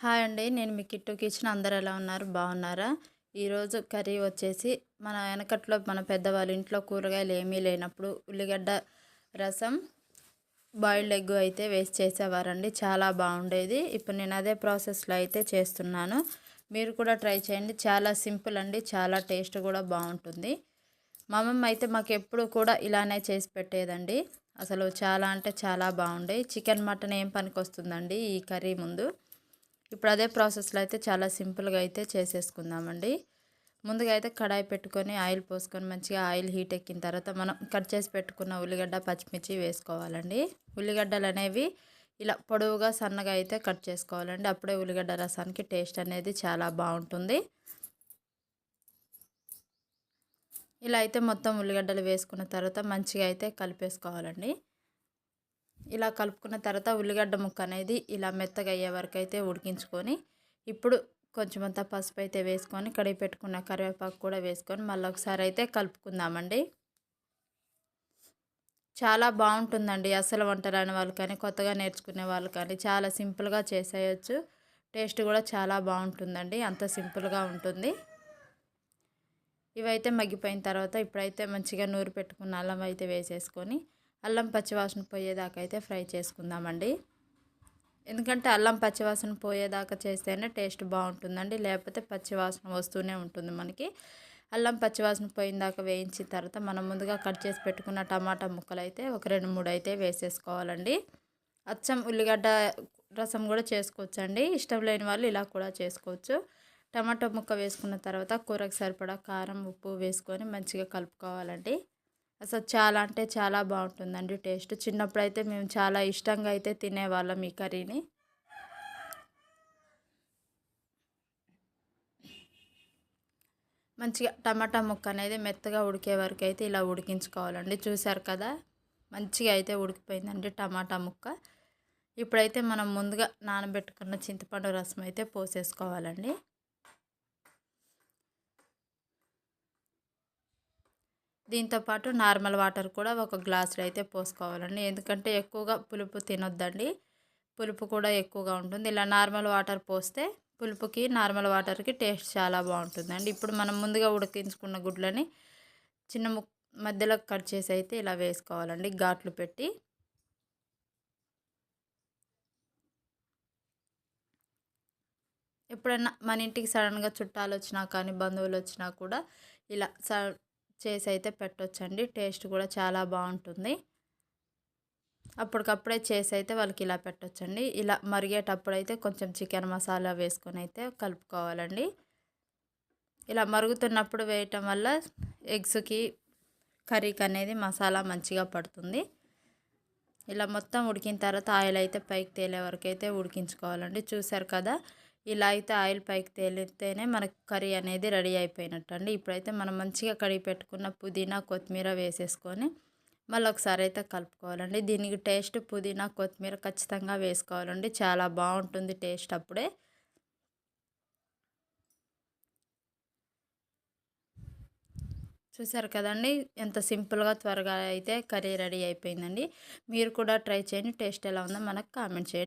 Hi అండి నేను మీ kit kitchen అందరు ఎలా ఉన్నారు? బాగున్నారా? ఈరోజు కర్రీ వచ్చేసి మన వెనకట్లో మన పెద్దవాళ్ళ ఇంట్లో కూరగాయలు ఏమీ లేనప్పుడు ఉల్లిగడ్డ రసం బాయిల్డ్ ఎగ్ అయితే వేస్ట్ చేసేవారండి చాలా బాగుండేది. ఇప్పుడు నేను అదే ప్రాసెస్లో అయితే చేస్తున్నాను. మీరు కూడా ట్రై చేయండి చాలా సింపుల్ అండి చాలా టేస్ట్ కూడా బాగుంటుంది. మా అమ్మమ్మ అయితే మాకు ఎప్పుడు కూడా ఇలానే చేసి పెట్టేదండి. అసలు చాలా అంటే చాలా బాగుండే. చికెన్ మటన్ ఏం పనికి వస్తుందండి ఈ కర్రీ ముందు? ఇప్పుడు అదే ప్రాసెస్లో అయితే చాలా సింపుల్గా అయితే చేసేసుకుందామండి. ముందుగా అయితే కడాయి పెట్టుకొని ఆయిల్ పోసుకొని మంచిగా ఆయిల్ హీట్ ఎక్కిన తర్వాత మనం కట్ చేసి పెట్టుకున్న ఉల్లిగడ్డ పచ్చిమిర్చి వేసుకోవాలండి. ఉల్లిగడ్డలు అనేవి ఇలా పొడవుగా సన్నగా అయితే కట్ చేసుకోవాలండి. అప్పుడే ఉల్లిగడ్డ రసానికి టేస్ట్ అనేది చాలా బాగుంటుంది. ఇలా అయితే మొత్తం ఉల్లిగడ్డలు వేసుకున్న తర్వాత మంచిగా అయితే కలిపేసుకోవాలండి. ఇలా కలుపుకున్న తర్వాత ఉల్లిగడ్డ ముక్క అనేది ఇలా మెత్తగా అయ్యే వరకు అయితే ఉడికించుకొని ఇప్పుడు కొంచెం అంతా పసుపు అయితే వేసుకొని కడిగి పెట్టుకున్న కరివేపాకు కూడా వేసుకొని మళ్ళీ ఒకసారి అయితే కలుపుకుందామండి. చాలా బాగుంటుందండి అసలు వంట రాని వాళ్ళు కానీ కొత్తగా నేర్చుకునే వాళ్ళు కానీ చాలా సింపుల్గా చేసేయచ్చు. టేస్ట్ కూడా చాలా బాగుంటుందండి అంత సింపుల్గా ఉంటుంది. ఇవైతే మగ్గిపోయిన తర్వాత ఇప్పుడైతే మంచిగా నూరు పెట్టుకున్న అల్లం అయితే వేసేసుకొని అల్లం పచ్చివాసన పోయేదాకా అయితే ఫ్రై చేసుకుందామండి. ఎందుకంటే అల్లం పచ్చివాసన పోయేదాకా చేస్తేనే టేస్ట్ బాగుంటుందండి. లేకపోతే పచ్చివాసన వస్తూనే ఉంటుంది మనకి. అల్లం పచ్చివాసన పోయిందాక వేయించిన తర్వాత మనం ముందుగా కట్ చేసి పెట్టుకున్న టమాటా ముక్కలు అయితే ఒక రెండు మూడు అయితే వేసేసుకోవాలండి. అచ్చం ఉల్లిగడ్డ రసం కూడా చేసుకోవచ్చండి. ఇష్టం లేని వాళ్ళు ఇలా కూడా చేసుకోవచ్చు. టమాటా ముక్క వేసుకున్న తర్వాత కూరకు సరిపడా కారం ఉప్పు వేసుకొని మంచిగా కలుపుకోవాలండి. అసలు చాలా అంటే చాలా బాగుంటుందండి టేస్ట్. చిన్నప్పుడు అయితే మేము చాలా ఇష్టంగా అయితే తినేవాళ్ళం ఈ కర్రీని. మంచిగా టమాటా ముక్క అనేది మెత్తగా ఉడికే వరకు అయితే ఇలా ఉడికించుకోవాలండి. చూసారు కదా? మంచిగా అయితే ఉడికిపోయిందండి టమాటా ముక్క. ఇప్పుడైతే మనం ముందుగా నానబెట్టుకున్న చింతపండు రసం అయితే పోసేసుకోవాలండి. దీంతోపాటు నార్మల్ వాటర్ కూడా ఒక గ్లాసులో అయితే పోసుకోవాలండి. ఎందుకంటే ఎక్కువగా పులుపు తినొద్దండి. పులుపు కూడా ఎక్కువగా ఉంటుంది. ఇలా నార్మల్ వాటర్ పోస్తే పులుపుకి నార్మల్ వాటర్కి టేస్ట్ చాలా బాగుంటుందండి. ఇప్పుడు మనం ముందుగా ఉడికించుకున్న గుడ్లని చిన్న ము మధ్యలో కట్ చేసి అయితే ఇలా వేసుకోవాలండి. ఘాట్లు పెట్టి. ఎప్పుడైనా మన ఇంటికి సడన్గా చుట్టాలు వచ్చినా కానీ బంధువులు వచ్చినా కూడా ఇలా స చేసి అయితే పెట్టొచ్చండి. టేస్ట్ కూడా చాలా బాగుంటుంది. అప్పటికప్పుడే చేసి అయితే వాళ్ళకి ఇలా పెట్టొచ్చండి. ఇలా మరిగేటప్పుడు అయితే కొంచెం చికెన్ మసాలా వేసుకొని అయితే కలుపుకోవాలండి. ఇలా మరుగుతున్నప్పుడు వేయటం వల్ల ఎగ్స్కి కర్రీకి అనేది మసాలా మంచిగా పడుతుంది. ఇలా మొత్తం ఉడికిన తర్వాత ఆయిల్ అయితే పైకి తేలే వరకు అయితే ఉడికించుకోవాలండి. చూసారు కదా? ఇలా అయితే ఆయిల్ పైకి తేలితేనే మనకు కర్రీ అనేది రెడీ అయిపోయినట్టు అండి ఇప్పుడైతే మనం మంచిగా కడిగి పెట్టుకున్న పుదీనా కొత్తిమీర వేసేసుకొని మళ్ళీ ఒకసారి అయితే కలుపుకోవాలండి. దీనికి టేస్ట్ పుదీనా కొత్తిమీర ఖచ్చితంగా వేసుకోవాలండి. చాలా బాగుంటుంది టేస్ట్ అప్పుడే. చూసారు కదండి ఎంత సింపుల్గా త్వరగా అయితే కర్రీ రెడీ అయిపోయిందండి. మీరు కూడా ట్రై చేయండి టేస్ట్ ఎలా ఉందో మనకు కామెంట్ చేయండి.